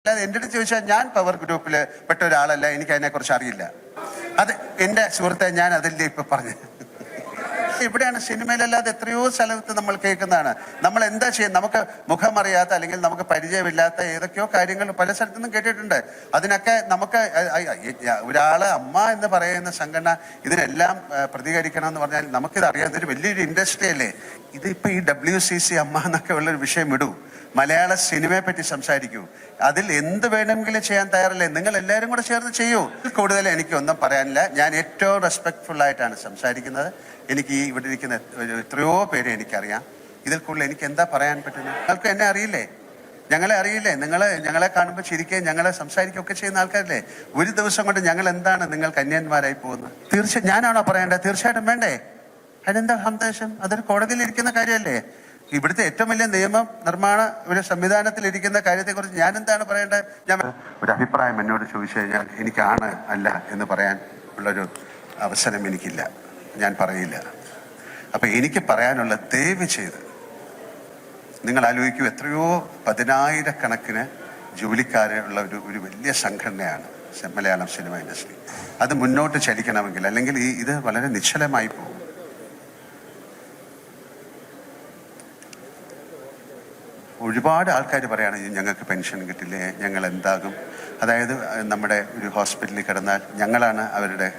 അല്ലാതെ എന്റെ അടുത്ത് ചോദിച്ചാൽ ഞാൻ പവർ ഗ്രൂപ്പിൽ പെട്ട ഒരാളല്ല എനിക്ക് അതിനെക്കുറിച്ച് അറിയില്ല. അത് എന്റെ സുഹൃത്തെ ഞാൻ അതിന്റെ ഇപ്പം പറഞ്ഞു ഇവിടെയാണ് സിനിമയിലല്ലാതെ എത്രയോ സ്ഥലത്ത് നമ്മൾ കേൾക്കുന്നതാണ്. നമ്മൾ എന്താ ചെയ്യുന്നത്? നമുക്ക് മുഖമറിയാത്ത അല്ലെങ്കിൽ നമുക്ക് പരിചയമില്ലാത്ത ഏതൊക്കെയോ കാര്യങ്ങൾ പല സ്ഥലത്തു നിന്നും കേട്ടിട്ടുണ്ട്. അതിനൊക്കെ നമുക്ക് ഒരാൾ അമ്മ എന്ന് പറയുന്ന സംഘടന ഇതിനെല്ലാം പ്രതികരിക്കണം എന്ന് പറഞ്ഞാൽ നമുക്കിത് അറിയാം ഇതൊരു വലിയൊരു ഇൻഡസ്ട്രി അല്ലേ? ഇതിപ്പോ ഈ ഡബ്ല്യു സി സി അമ്മ എന്നൊക്കെ ഉള്ളൊരു വിഷയം ഇടൂ മലയാള സിനിമയെ പറ്റി സംസാരിക്കൂ. അതിൽ എന്ത് വേണമെങ്കിലും ചെയ്യാൻ തയ്യാറല്ലേ? നിങ്ങൾ എല്ലാവരും കൂടെ ചേർന്ന് ചെയ്യൂ. കൂടുതൽ എനിക്ക് ഒന്നും പറയാനില്ല. ഞാൻ ഏറ്റവും റെസ്പെക്ട്ഫുൾ ആയിട്ടാണ് സംസാരിക്കുന്നത്. എനിക്ക് ഈ ഇവിടെ ഇരിക്കുന്ന എത്രയോ പേരെ എനിക്കറിയാം. ഇതിൽ കൂടുതൽ എനിക്ക് എന്താ പറയാൻ പറ്റുന്നത്? നിങ്ങൾക്ക് എന്നെ അറിയില്ലേ? ഞങ്ങളെ അറിയില്ലേ? നിങ്ങൾ ഞങ്ങളെ കാണുമ്പോൾ ചിരിക്കുകയും ഞങ്ങളെ സംസാരിക്കുകയും ഒക്കെ ചെയ്യുന്ന ആൾക്കാരല്ലേ? ഒരു ദിവസം കൊണ്ട് ഞങ്ങൾ എന്താണ് നിങ്ങൾ കന്യാന്മാരായി പോകുന്നത്? തീർച്ചയായും ഞാനാണോ പറയേണ്ടത് തീർച്ചയായിട്ടും വേണ്ടേ. അതിനെന്താ സന്ദേശം അതൊരു കോടതിയിൽ ഇരിക്കുന്ന കാര്യമല്ലേ? ഇവിടുത്തെ ഏറ്റവും വലിയ നിയമം നിർമ്മാണ ഒരു സംവിധാനത്തിൽ ഇരിക്കുന്ന കാര്യത്തെക്കുറിച്ച് ഞാൻ എന്താണ് പറയേണ്ടത് ഞാൻ ഒരു അഭിപ്രായം എന്നോട് ചോദിച്ചു കഴിഞ്ഞാൽ എനിക്കാണ് അല്ല എന്ന് പറയാൻ ഉള്ളൊരു അവസരം എനിക്കില്ല. ഞാൻ പറയില്ല. അപ്പൊ എനിക്ക് പറയാനുള്ള ദയവ് ചെയ്ത് നിങ്ങൾ ആലോചിക്കൂ എത്രയോ പതിനായിരക്കണക്കിന് ജോലിക്കാരുള്ള ഒരു ഒരു വലിയ സംഘടനയാണ് മലയാളം സിനിമ ഇൻഡസ്ട്രി. അത് മുന്നോട്ട് ചലിക്കണമെങ്കിൽ അല്ലെങ്കിൽ ഈ ഇത് വളരെ നിശ്ചലമായി പോകും. ഒരുപാട് ആൾക്കാർ പറയാണ് "ഈ ഞങ്ങൾക്ക് പെൻഷൻ കിട്ടില്ലേ? ഞങ്ങൾ എന്താകും? അതായത് നമ്മുടെ ഒരു ഹോസ്പിറ്റലിൽ കിടന്നാൽ ഞങ്ങളാണ് അവരുടെ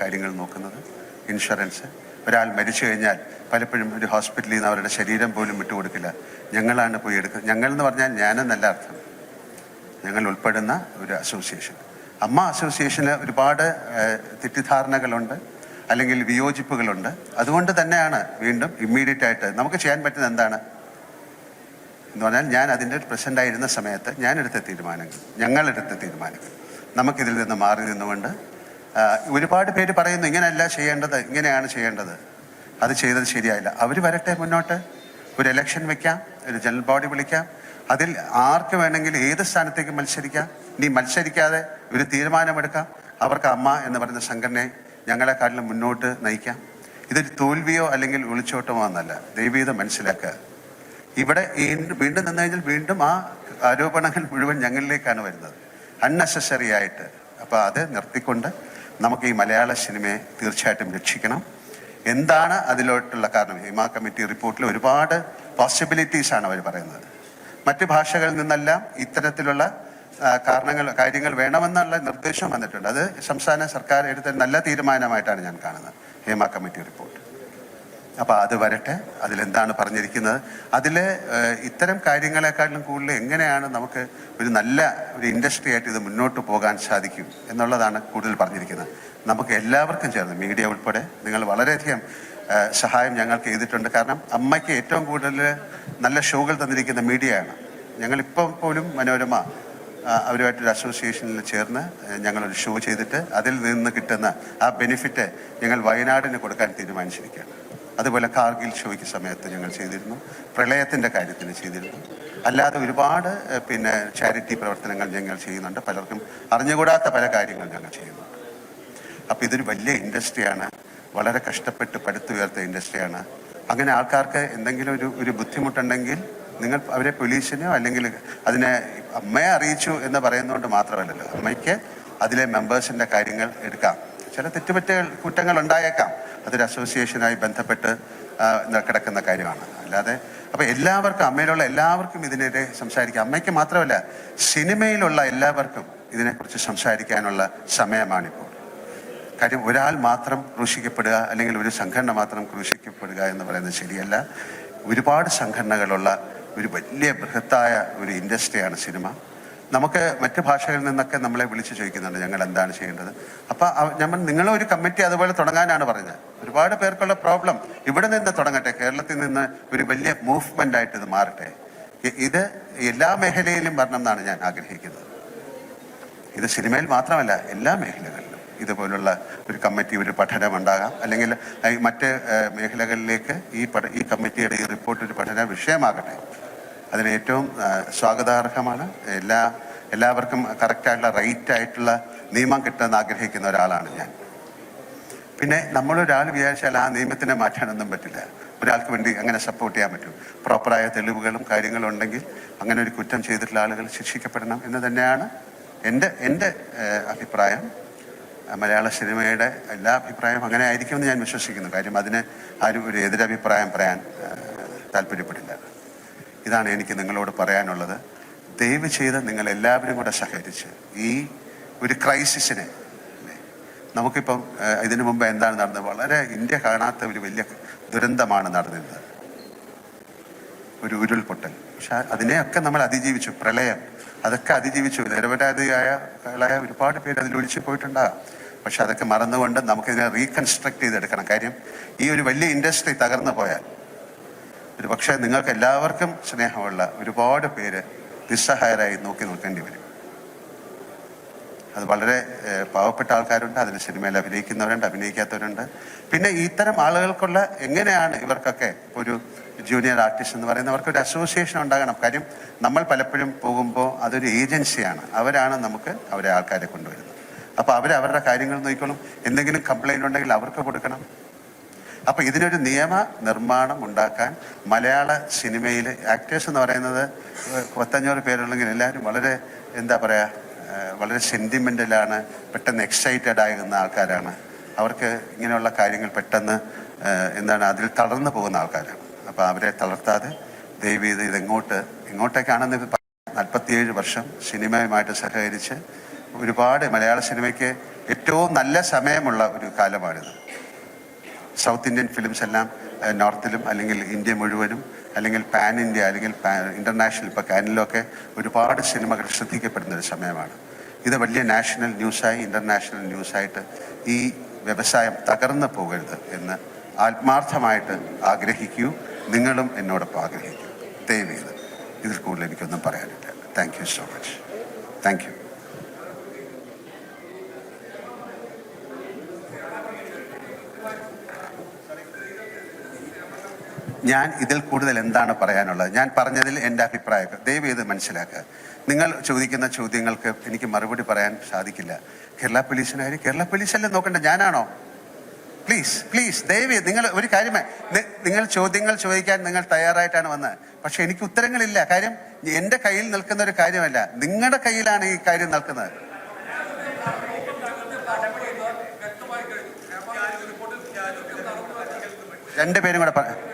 കാര്യങ്ങൾ നോക്കുന്നത്. ഇൻഷുറൻസ്. ഒരാൾ മരിച്ചു കഴിഞ്ഞാൽ പലപ്പോഴും ഒരു ഹോസ്പിറ്റലിൽ നിന്ന് അവരുടെ ശരീരം പോലും വിട്ടുകൊടുക്കില്ല. ഞങ്ങളാണ് പോയി എടുക്കുന്നത് ഞങ്ങൾ എന്ന് പറഞ്ഞാൽ ഞാനെന്നല്ല അർത്ഥം. ഞങ്ങൾ ഉൾപ്പെടുന്ന ഒരു അസോസിയേഷൻ. അമ്മ അസോസിയേഷന് ഒരുപാട് തെറ്റിദ്ധാരണകളുണ്ട് അല്ലെങ്കിൽ വിയോജിപ്പുകളുണ്ട്. അതുകൊണ്ട് തന്നെയാണ് വീണ്ടും ഇമ്മീഡിയറ്റ് ആയിട്ട് നമുക്ക് ചെയ്യാൻ പറ്റുന്നത് എന്താണ്? എന്ന് പറഞ്ഞാൽ ഞാൻ അതിന്റെ പ്രസന്റ് ആയിരുന്ന സമയത്ത് ഞാൻ എടുത്ത തീരുമാനങ്ങൾ ഞങ്ങളെടുത്ത തീരുമാനങ്ങൾ. നമുക്കിതിൽ നിന്ന് മാറി നിന്നുകൊണ്ട് ഒരുപാട് പേര് പറയുന്നു ഇങ്ങനെയല്ല ചെയ്യേണ്ടത് ഇങ്ങനെയാണ് ചെയ്യേണ്ടത്. അത് ചെയ്തത് ശരിയായില്ല. അവർ വരട്ടെ മുന്നോട്ട്. ഒരു ഇലക്ഷൻ വെക്കാം ഒരു ജനറൽ ബോഡി വിളിക്കാം. അതിൽ ആർക്ക് വേണമെങ്കിലും ഏത് സ്ഥാനത്തേക്ക് മത്സരിക്കാം. നീ മത്സരിക്കാതെ ഒരു തീരുമാനമെടുക്കാം. അവർക്ക് അമ്മ എന്ന് പറയുന്ന സംഘടനയെ ഞങ്ങളെക്കാട്ടിലും മുന്നോട്ട് നയിക്കാം. ഇതൊരു തോൽവിയോ അല്ലെങ്കിൽ ഒളിച്ചോട്ടമോ എന്നല്ല. ദൈവീത മനസ്സിലാക്കുക. ഇവിടെ വീണ്ടും നിന്ന് കഴിഞ്ഞാൽ വീണ്ടും ആ ആരോപണങ്ങൾ മുഴുവൻ ഞങ്ങളിലേക്കാണ് വരുന്നത്. അൺനെസസറി ആയിട്ട്. അപ്പോൾ അത് നിർത്തിക്കൊണ്ട് നമുക്ക് ഈ മലയാള സിനിമയെ തീർച്ചയായിട്ടും രക്ഷിക്കണം. എന്താണ് അതിലോട്ടുള്ള കാരണം? ഹിമ കമ്മിറ്റി റിപ്പോർട്ടിൽ ഒരുപാട് പോസിബിലിറ്റീസ് ആണ് അവർ പറയുന്നത്. മറ്റ് ഭാഷകളിൽ നിന്നെല്ലാം ഇത്തരത്തിലുള്ള കാരണങ്ങൾ കാര്യങ്ങൾ വേണമെന്നുള്ള നിർദ്ദേശം വന്നിട്ടുണ്ട്. അത് സംസ്ഥാന സർക്കാർ എടുത്ത നല്ല തീരുമാനമായിട്ടാണ് ഞാൻ കാണുന്നത്. Hema committee report. അപ്പോൾ അത് വരട്ടെ. അതിലെന്താണ് പറഞ്ഞിരിക്കുന്നത്? അതിൽ ഇത്തരം കാര്യങ്ങളെക്കാട്ടിലും കൂടുതൽ എങ്ങനെയാണ് നമുക്ക് ഒരു നല്ല ഒരു ഇൻഡസ്ട്രി ആയിട്ട് ഇത് മുന്നോട്ട് പോകാൻ സാധിക്കും എന്നുള്ളതാണ് കൂടുതൽ പറഞ്ഞിരിക്കുന്നത്. നമുക്ക് എല്ലാവർക്കും ചേർന്ന് മീഡിയ ഉൾപ്പെടെ നിങ്ങൾ വളരെയധികം സഹായം ഞങ്ങൾക്ക് ചെയ്തിട്ടുണ്ട്. കാരണം അമ്മയ്ക്ക് ഏറ്റവും കൂടുതൽ നല്ല ഷോകൾ തന്നിരിക്കുന്ന മീഡിയയാണ്. ഞങ്ങളിപ്പം പോലും മനോരമ അവരുമായിട്ടൊരു അസോസിയേഷനിൽ ചേർന്ന് ഞങ്ങളൊരു ഷോ ചെയ്തിട്ട് അതിൽ നിന്ന് കിട്ടുന്ന ആ ബെനിഫിറ്റ് ഞങ്ങൾ വയനാടിന് കൊടുക്കാൻ തീരുമാനിച്ചിരിക്കുകയാണ്. അതുപോലെ കാർഗിൽ ഷോയ്ക്ക് സമയത്ത് ഞങ്ങൾ ചെയ്തിരുന്നു. പ്രളയത്തിന്റെ കാര്യത്തിൽ ചെയ്തിരുന്നു. അല്ലാതെ ഒരുപാട് പിന്നെ ചാരിറ്റി പ്രവർത്തനങ്ങൾ ഞങ്ങൾ ചെയ്യുന്നുണ്ട്. പലർക്കും അറിഞ്ഞുകൂടാത്ത പല കാര്യങ്ങൾ ഞങ്ങൾ ചെയ്യുന്നുണ്ട്. അപ്പോൾ ഇതൊരു വലിയ ഇൻഡസ്ട്രിയാണ്. വളരെ കഷ്ടപ്പെട്ട് പടുത്തുയർത്ത ഇൻഡസ്ട്രിയാണ്. അങ്ങനെ ആൾക്കാർക്ക് എന്തെങ്കിലും ഒരു ഒരു ബുദ്ധിമുട്ടുണ്ടെങ്കിൽ നിങ്ങൾ അവരെ പോലീസിനോ അല്ലെങ്കിൽ അതിനെ അമ്മയെ അറിയിച്ചു എന്ന് പറയുന്നതുകൊണ്ട് മാത്രമല്ലല്ലോ. അമ്മയ്ക്ക് അതിലെ മെമ്പേഴ്സിന്റെ കാര്യങ്ങൾ എടുക്കാം. ചില തെറ്റുപറ്റ കുറ്റങ്ങൾ ഉണ്ടായേക്കാം. അതൊരു അസോസിയേഷനായി ബന്ധപ്പെട്ട് കിടക്കുന്ന കാര്യമാണ്. അല്ലാതെ അപ്പോൾ എല്ലാവർക്കും അമ്മയിലുള്ള എല്ലാവർക്കും ഇതിനെതിരെ സംസാരിക്കാം. അമ്മയ്ക്ക് മാത്രമല്ല സിനിമയിലുള്ള എല്ലാവർക്കും ഇതിനെക്കുറിച്ച് സംസാരിക്കാനുള്ള സമയമാണിപ്പോൾ. കാര്യം ഒരാൾ മാത്രം ക്രൂശിക്കപ്പെടുക അല്ലെങ്കിൽ ഒരു സംഘടന മാത്രം ക്രൂശിക്കപ്പെടുക എന്ന് പറയുന്നത് ശരിയല്ല. ഒരുപാട് സംഘടനകളുള്ള ഒരു വലിയ ബൃഹത്തായ ഒരു ഇൻഡസ്ട്രിയാണ് സിനിമ. നമുക്ക് മറ്റ് ഭാഷകളിൽ നിന്നൊക്കെ നമ്മളെ വിളിച്ചു ചോദിക്കുന്നുണ്ട് ഞങ്ങൾ എന്താണ് ചെയ്യേണ്ടത് അപ്പോൾ നമ്മൾ നിങ്ങളൊരു കമ്മിറ്റി അതുപോലെ തുടങ്ങാനാണ് പറഞ്ഞത്. ഒരുപാട് പേർക്കുള്ള പ്രോബ്ലം ഇവിടെ നിന്ന് തുടങ്ങട്ടെ. കേരളത്തിൽ നിന്ന് ഒരു വലിയ മൂവ്മെന്റ് ആയിട്ട് ഇത് മാറട്ടെ. ഇത് എല്ലാ മേഖലയിലും വരണം എന്നാണ് ഞാൻ ആഗ്രഹിക്കുന്നത്. ഇത് സിനിമയിൽ മാത്രമല്ല എല്ലാ മേഖലകളിലും ഇതുപോലുള്ള ഒരു കമ്മിറ്റി ഒരു പഠനം ഉണ്ടാകാം. അല്ലെങ്കിൽ മറ്റ് മേഖലകളിലേക്ക് ഈ പഠ ഈ കമ്മിറ്റിയുടെ ഈ റിപ്പോർട്ട് ഒരു പഠന വിഷയമാകട്ടെ. അതിന് ഏറ്റവും സ്വാഗതാർഹമാണ്. എല്ലാ എല്ലാവർക്കും കറക്റ്റായിട്ടുള്ള റൈറ്റ് ആയിട്ടുള്ള നിയമം കിട്ടുമെന്ന് ആഗ്രഹിക്കുന്ന ഒരാളാണ് ഞാൻ. പിന്നെ നമ്മളൊരാൾ വിചാരിച്ചാൽ ആ നിയമത്തിനെ മാറ്റാനൊന്നും പറ്റില്ല. ഒരാൾക്ക് വേണ്ടി അങ്ങനെ സപ്പോർട്ട് ചെയ്യാൻ പറ്റും. പ്രോപ്പറായ തെളിവുകളും കാര്യങ്ങളും ഉണ്ടെങ്കിൽ അങ്ങനെ ഒരു കുറ്റം ചെയ്തിട്ടുള്ള ആളുകൾ ശിക്ഷിക്കപ്പെടണം എന്ന് തന്നെയാണ് എന്റെ എന്റെ അഭിപ്രായം. മലയാള സിനിമയുടെ എല്ലാ അഭിപ്രായവും അങ്ങനെ ആയിരിക്കുമെന്ന് ഞാൻ വിശ്വസിക്കുന്നു. കാര്യം അതിന് ആരും ഒരു എതിരഭിപ്രായം പറയാൻ താല്പര്യപ്പെടില്ല. ഇതാണ് എനിക്ക് നിങ്ങളോട് പറയാനുള്ളത്. ദയവ് ചെയ്ത് നിങ്ങൾ എല്ലാവരും കൂടെ സഹകരിച്ച് ഈ ഒരു ക്രൈസിസിനെ നമുക്കിപ്പം ഇതിന് മുമ്പ് എന്താണ് നടന്നത്? വളരെ ഇന്ത്യ കാണാത്ത ഒരു വലിയ ദുരന്തമാണ് നടന്നിരുന്നത് ഒരു ഉരുൾപൊട്ടൽ. പക്ഷെ അതിനെയൊക്കെ നമ്മൾ അതിജീവിച്ചു. പ്രളയം. അതൊക്കെ അതിജീവിച്ചു. നിരപരാധിയായ ഒരുപാട് പേര് അതിൽ ഒഴിച്ചു പോയിട്ടുണ്ടാകാം. പക്ഷെ അതൊക്കെ മറന്നുകൊണ്ട് നമുക്കിതിനെ റീകൺസ്ട്രക്ട് ചെയ്തെടുക്കണം. കാര്യം ഈ ഒരു വലിയ ഇൻഡസ്ട്രി തകർന്നു പോയാൽ ഒരു പക്ഷേ നിങ്ങൾക്ക് എല്ലാവർക്കും സ്നേഹമുള്ള ഒരുപാട് പേര് നിസ്സഹായരായി നോക്കി നിൽക്കേണ്ടി വരും. അത് വളരെ പാവപ്പെട്ട ആൾക്കാരുണ്ട് അതിൽ സിനിമയിൽ അഭിനയിക്കുന്നവരുണ്ട് അഭിനയിക്കാത്തവരുണ്ട്. പിന്നെ ഇത്തരം ആളുകൾക്കുള്ള എങ്ങനെയാണ് ഇവർക്കൊക്കെ ഒരു ജൂനിയർ ആർട്ടിസ്റ്റ് എന്ന് പറയുന്നവർക്ക് ഒരു അസോസിയേഷൻ ഉണ്ടാകണം. കാര്യം നമ്മൾ പലപ്പോഴും പോകുമ്പോൾ അതൊരു ഏജൻസിയാണ് അവരാണ് നമുക്ക് അവരെ ആൾക്കാരെ കൊണ്ടുവരുന്നത്. അപ്പോൾ അവർ അവരുടെ കാര്യങ്ങൾ നോക്കിക്കോളും. എന്തെങ്കിലും കംപ്ലൈന്റ് ഉണ്ടെങ്കിൽ അവർക്ക് കൊടുക്കണം. അപ്പൊ ഇതിനൊരു നിയമ നിർമ്മാണം ഉണ്ടാക്കാൻ മലയാള സിനിമയിൽ ആക്ടേഴ്സ് എന്ന് പറയുന്നത് പത്തഞ്ഞൂറ് പേരുള്ളെങ്കിൽ എല്ലാവരും വളരെ എന്താ പറയാ വളരെ സെന്റിമെന്റലാണ് പെട്ടെന്ന് എക്സൈറ്റഡ് ആകുന്ന ആൾക്കാരാണ്. അവർക്ക് ഇങ്ങനെയുള്ള കാര്യങ്ങൾ പെട്ടെന്ന് എന്താണ് അതിൽ തളർന്നു പോകുന്ന ആൾക്കാരാണ്. അപ്പൊ അവരെ തളർത്താതെ ദൈവം ഇത് ഇതെങ്ങോട്ട് എങ്ങോട്ടേക്കാണെന്ന് നാൽപ്പത്തിയേഴ് വർഷം സിനിമയുമായിട്ട് സഹകരിച്ച് ഒരുപാട് മലയാള സിനിമയ്ക്ക് ഏറ്റവും നല്ല സമയമുള്ള ഒരു കാലമാണിത്. സൗത്ത് ഇന്ത്യൻ ഫിലിംസ് എല്ലാം നോർത്തിലും അല്ലെങ്കിൽ ഇന്ത്യ മുഴുവനും അല്ലെങ്കിൽ പാൻ ഇന്ത്യ അല്ലെങ്കിൽ ഇന്റർനാഷണൽ ഇപ്പോൾ കാനിലൊക്കെ ഒരുപാട് സിനിമകൾ ശ്രദ്ധിക്കപ്പെടുന്ന ഒരു സമയമാണ്. ഇത് വലിയ നാഷണൽ ന്യൂസായി ഇന്റർനാഷണൽ ന്യൂസായിട്ട് ഈ വ്യവസായം തകർന്നു പോകരുത് എന്ന് ആത്മാർത്ഥമായിട്ട് ആഗ്രഹിക്കൂ. നിങ്ങളും എന്നോടൊപ്പം ആഗ്രഹിക്കൂ. ദയവ് ചെയ്ത് ഇതിൽ കൂടുതൽ എനിക്കൊന്നും പറയാനില്ല. Thank you so much thank you ഞാൻ ഇതിൽ കൂടുതൽ എന്താണ് പറയാനുള്ളത്? ഞാൻ പറഞ്ഞതിൽ എന്റെ അഭിപ്രായം. ദയവ് ഇത് മനസ്സിലാക്കുക. നിങ്ങൾ ചോദിക്കുന്ന ചോദ്യങ്ങൾക്ക് എനിക്ക് മറുപടി പറയാൻ സാധിക്കില്ല. കേരള പോലീസിനായാലും കേരള പോലീസല്ലേ നോക്കണ്ട? ഞാനാണോ? പ്ലീസ് പ്ലീസ് ദയവ് നിങ്ങൾ ഒരു കാര്യമേ നിങ്ങൾ ചോദ്യങ്ങൾ ചോദിക്കാൻ നിങ്ങൾ തയ്യാറായിട്ടാണ് വന്നത് പക്ഷെ എനിക്ക് ഉത്തരങ്ങളില്ല. കാര്യം എന്റെ കയ്യിൽ നിൽക്കുന്ന ഒരു കാര്യമല്ല. നിങ്ങളുടെ കയ്യിലാണ് ഈ കാര്യം നിൽക്കുന്നത്. രണ്ടുപേരും കൂടെ പറ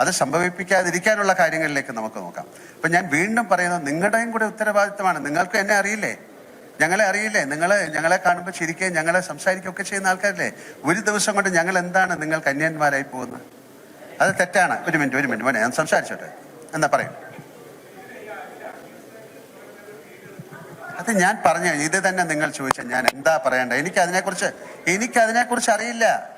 അത് സംഭവിപ്പിക്കാതിരിക്കാനുള്ള കാര്യങ്ങളിലേക്ക് നമുക്ക് നോക്കാം. അപ്പൊ ഞാൻ വീണ്ടും പറയുന്നത് നിങ്ങളുടെയും കൂടെ ഉത്തരവാദിത്തമാണ്. നിങ്ങൾക്ക് എന്നെ അറിയില്ലേ? ഞങ്ങളെ അറിയില്ലേ? നിങ്ങൾ ഞങ്ങളെ കാണുമ്പോൾ ചിരിക്കുകയും ഞങ്ങളെ സംസാരിക്കുകയൊക്കെ ചെയ്യുന്ന ആൾക്കാരില്ലേ? ഒരു ദിവസം കൊണ്ട് ഞങ്ങൾ എന്താണ് നിങ്ങൾ കന്യാന്മാരായി പോകുന്നത്? അത് തെറ്റാണ്. ഒരു മിനിറ്റ് ഒരു മിനിറ്റ്. മോനെ ഞാൻ സംസാരിച്ചോട്ടെ. എന്നാ പറയും. അത് ഞാൻ പറഞ്ഞു ഇത് തന്നെ നിങ്ങൾ ചോദിച്ചാൽ ഞാൻ എന്താ പറയണ്ടത്? എനിക്ക് അതിനെക്കുറിച്ച് എനിക്ക് അതിനെക്കുറിച്ച് അറിയില്ല.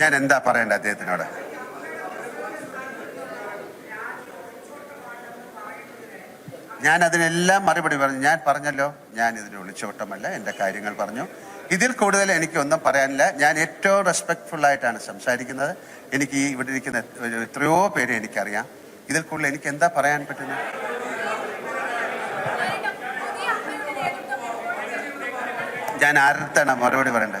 ഞാൻ എന്താ പറയണ്ട അദ്ദേഹത്തിനോട്? ഞാൻ അതിനെല്ലാം മറുപടി പറഞ്ഞു. ഞാൻ പറഞ്ഞല്ലോ ഞാൻ ഇതിന് ഒളിച്ചോട്ടമല്ല എന്റെ കാര്യങ്ങൾ പറഞ്ഞു. ഇതിൽ കൂടുതൽ എനിക്ക് ഒന്നും പറയാനില്ല. ഞാൻ ഏറ്റവും റെസ്പെക്ട്ഫുൾ ആയിട്ടാണ് സംസാരിക്കുന്നത്. എനിക്ക് ഈ ഇവിടെ ഇരിക്കുന്ന എത്രയോ പേര് എനിക്കറിയാം. ഇതിൽ കൂടുതൽ എനിക്ക് എന്താ പറയാൻ പറ്റുന്നത്? ഞാൻ ആരുടെ മറുപടി പറയണ്ടേ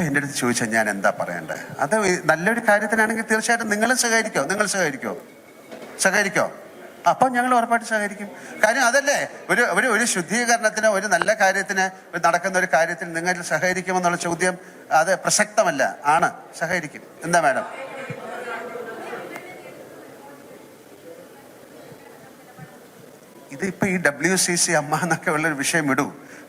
ഇപ്പൊ എന്റെ അടുത്ത് ചോദിച്ചാൽ ഞാൻ എന്താ പറയണ്ടേ? അത് നല്ലൊരു കാര്യത്തിനാണെങ്കിൽ തീർച്ചയായിട്ടും നിങ്ങളും സഹകരിക്കോ നിങ്ങൾ സഹകരിക്കോ? സഹകരിക്കോ? അപ്പം ഞങ്ങൾ ഉറപ്പായിട്ട് സഹകരിക്കും. കാര്യം അതല്ലേ ഒരു ഒരു ഒരു ശുദ്ധീകരണത്തിന് ഒരു നല്ല കാര്യത്തിന് നടക്കുന്ന ഒരു കാര്യത്തിൽ നിങ്ങൾ സഹകരിക്കുമെന്നുള്ള ചോദ്യം അത് പ്രസക്തമല്ല. ആണ്. സഹകരിക്കും. എന്താ മാഡം? ഇതിപ്പോ ഈ ഡബ്ല്യു സി സി അമ്മ എന്നൊക്കെ ഉള്ളൊരു വിഷയം വിടൂ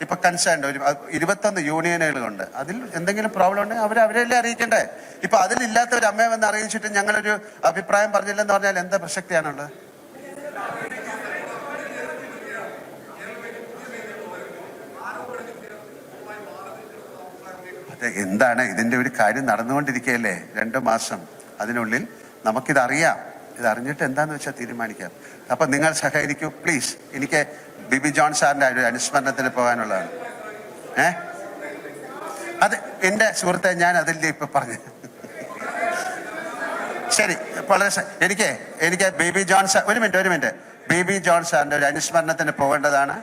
ഇപ്പൊ കൺസേൺഡ് ഒരു ഇരുപത്തൊന്ന് യൂണിയനുകളുണ്ട്. അതിൽ എന്തെങ്കിലും പ്രോബ്ലം ഉണ്ടെങ്കിൽ അവർ അവരെല്ലാം അറിയിക്കണ്ടേ? ഇപ്പൊ അതിലില്ലാത്ത ഒരു അമ്മയെ വന്ന് അറിയിച്ചിട്ട് ഞങ്ങളൊരു അഭിപ്രായം പറഞ്ഞില്ലെന്ന് പറഞ്ഞാൽ എന്താ പ്രസക്തിയാണുള്ളത്? എന്താണ് ഇതിന്റെ ഒരു കാര്യം നടന്നുകൊണ്ടിരിക്കുകയല്ലേ? രണ്ട് മാസം അതിനുള്ളിൽ നമുക്കിതറിയാം. ഇത് അറിഞ്ഞിട്ട് എന്താന്ന് വെച്ചാൽ തീരുമാനിക്കാം. അപ്പൊ നിങ്ങൾ സഹകരിക്കൂ പ്ലീസ് എനിക്ക് ബിബി ജോൺ സാറിന്റെ ഒരു അനുസ്മരണത്തിന് പോകാനുള്ളതാണ്. ഏ? അത് എന്റെ സുഹൃത്തെ ഞാൻ അതിന്റെ ഇപ്പൊ പറഞ്ഞു. ശരി വളരെ എനിക്ക് എനിക്ക് ബേബി ജോൺ സാർ ഒരു മിനിറ്റ് ഒരു മിനിറ്റ്. ബേബി ജോൺ സാറിന്റെ ഒരു അനുസ്മരണത്തിന് പോകേണ്ടതാണ്.